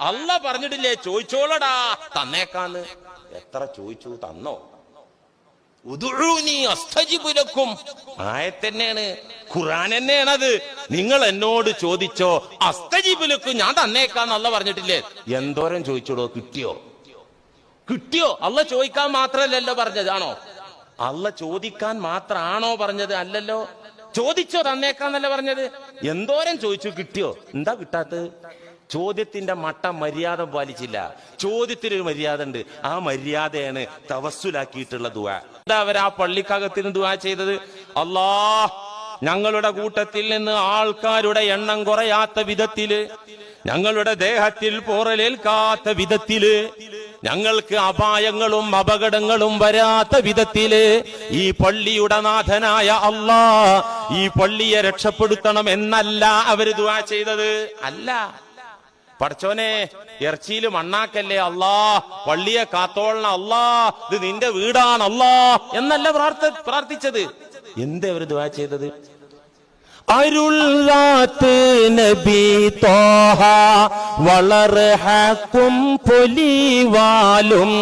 അല്ല പറഞ്ഞിട്ടില്ലേ? ചോദിച്ചോളടാ. തന്നേക്കാന്ന്. എത്ര ചോദിച്ചു? തന്നോ ും. ആയത്തന്നെയാണ് ഖുറാൻ തന്നെയാണത് നിങ്ങൾ എന്നോട് ചോദിച്ചോ അസ്തജിബുലക്കും ഞാൻ തന്നേക്കാന്നല്ല പറഞ്ഞിട്ടില്ലേ? എന്തോരം ചോദിച്ചോടോ കിട്ടിയോ? കിട്ടിയോ? അല്ല ചോദിക്കാൻ മാത്രല്ലല്ലോ പറഞ്ഞത് ആണോ? അല്ല ചോദിക്കാൻ മാത്രാണോ പറഞ്ഞത് അല്ലല്ലോ? ചോദിച്ചോ തന്നേക്കാന്നല്ല പറഞ്ഞത്? എന്തോരം ചോദിച്ചു? കിട്ടിയോ? എന്താ കിട്ടാത്തത് ചോദ്യത്തിന്റെ മട്ട മര്യാദ പാലിച്ചില്ല. ചോദ്യത്തിനൊരു മര്യാദ ഉണ്ട് ആ മര്യാദയാണ് തവസ്സുലാക്കിയിട്ടുള്ള ദുആ. എന്താ അവർ ആ പള്ളിക്കകത്തിന് ദുആ ചെയ്തത്? അല്ലാ ഞങ്ങളുടെ കൂട്ടത്തിൽ നിന്ന് ആൾക്കാരുടെ എണ്ണം കുറയാത്ത വിധത്തിൽ ഞങ്ങളുടെ ദേഹത്തിൽ പോറലേൽക്കാത്ത വിധത്തിൽ ഞങ്ങൾക്ക് അപായങ്ങളും അപകടങ്ങളും വരാത്ത വിധത്തിൽ ഈ പള്ളിയുടെ നാഥനായ അള്ളാ ഈ പള്ളിയെ രക്ഷപ്പെടുത്തണം എന്നല്ല അവർ ദുവാ ചെയ്തത്. അല്ല. പടച്ചോനെ ഇറച്ചിയിൽ മണ്ണാക്കല്ലേ അല്ലാ പള്ളിയെ കാത്തോളണ അല്ലാ ഇത് നിന്റെ വീടാണ് അല്ലാ എന്നല്ല പ്രാർത്ഥ പ്രാർത്ഥിച്ചത്. എന്തേ അവർ ദുവാ ചെയ്തത്? അരുൾറാത്ത് നബി തോഹ വളരെ ഹക്കും പൊലിവാലും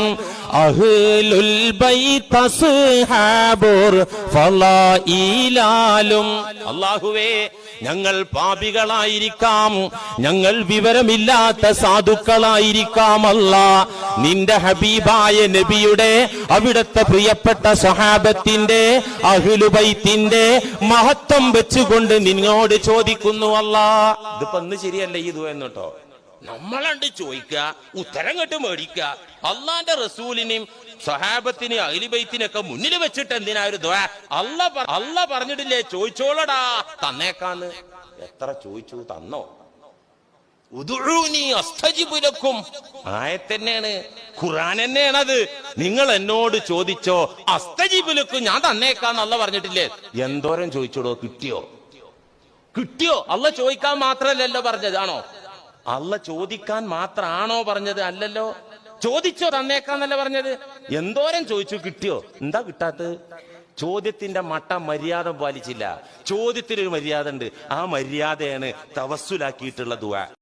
അഹ്ലുൽ ബൈത്ത് അല്ലാഹുവേ ഞങ്ങൾ പാപികളായിരിക്കാം. ഞങ്ങൾ വിവരമില്ലാത്ത സാധുക്കളായിരിക്കാം അല്ല. നിന്റെ ഹബീബായ നബിയുടെ അവിടുത്തെ പ്രിയപ്പെട്ട സഹാബത്തിന്റെ അഹ്ലുബൈത്തിന്റെ മഹത്വം വെച്ചുകൊണ്ട് നിന്നോട് ചോദിക്കുന്നു അല്ല. ഇതിപ്പോ ശരിയല്ല ഈ ദുഃഖം നമ്മളണ്ട് ചോദിക്കുക ഉത്തരം കേട്ട് മേടിക്കുക. അള്ളാന്റെ റസൂലിനെയും സഹാബത്തിനെയും അഖിലിബൈത്തിനൊക്കെ മുന്നിൽ വെച്ചിട്ട് എന്തിനാ ഒരു ദ്വാ അല്ല അല്ല പറഞ്ഞിട്ടില്ലേ? ചോദിച്ചോളടാ. തന്നേക്കാന്ന്. എത്ര ചോദിച്ചു തന്നോ ും? അസ്തജിബുലക്കും ആയത്തന്നെയാണ്. ഖുറാൻ തന്നെയാണത്. നിങ്ങൾ എന്നോട് ചോദിച്ചോ അസ്തജിപുലക്കും ഞാൻ തന്നേക്കാന്നല്ല പറഞ്ഞിട്ടില്ലേ? എന്തോരം ചോദിച്ചോടോ കിട്ടിയോ? കിട്ടിയോ? അല്ല ചോദിക്കാൻ മാത്രല്ലല്ലോ പറഞ്ഞത് ആണോ? അല്ല ചോദിക്കാൻ മാത്രാണോ പറഞ്ഞത്? അല്ലല്ലോ. ചോദിച്ചോ തന്നേക്കാന്നല്ല പറഞ്ഞത്? എന്തോരം ചോദിച്ചു? കിട്ടിയോ? എന്താ കിട്ടാത്തത്? ചോദ്യത്തിന്റെ മട്ട മര്യാദ പാലിച്ചില്ല. ചോദ്യത്തിനൊരു മര്യാദ ഉണ്ട്. ആ മര്യാദയാണ് തവസ്സുലാക്കിയിട്ടുള്ള ദുആ.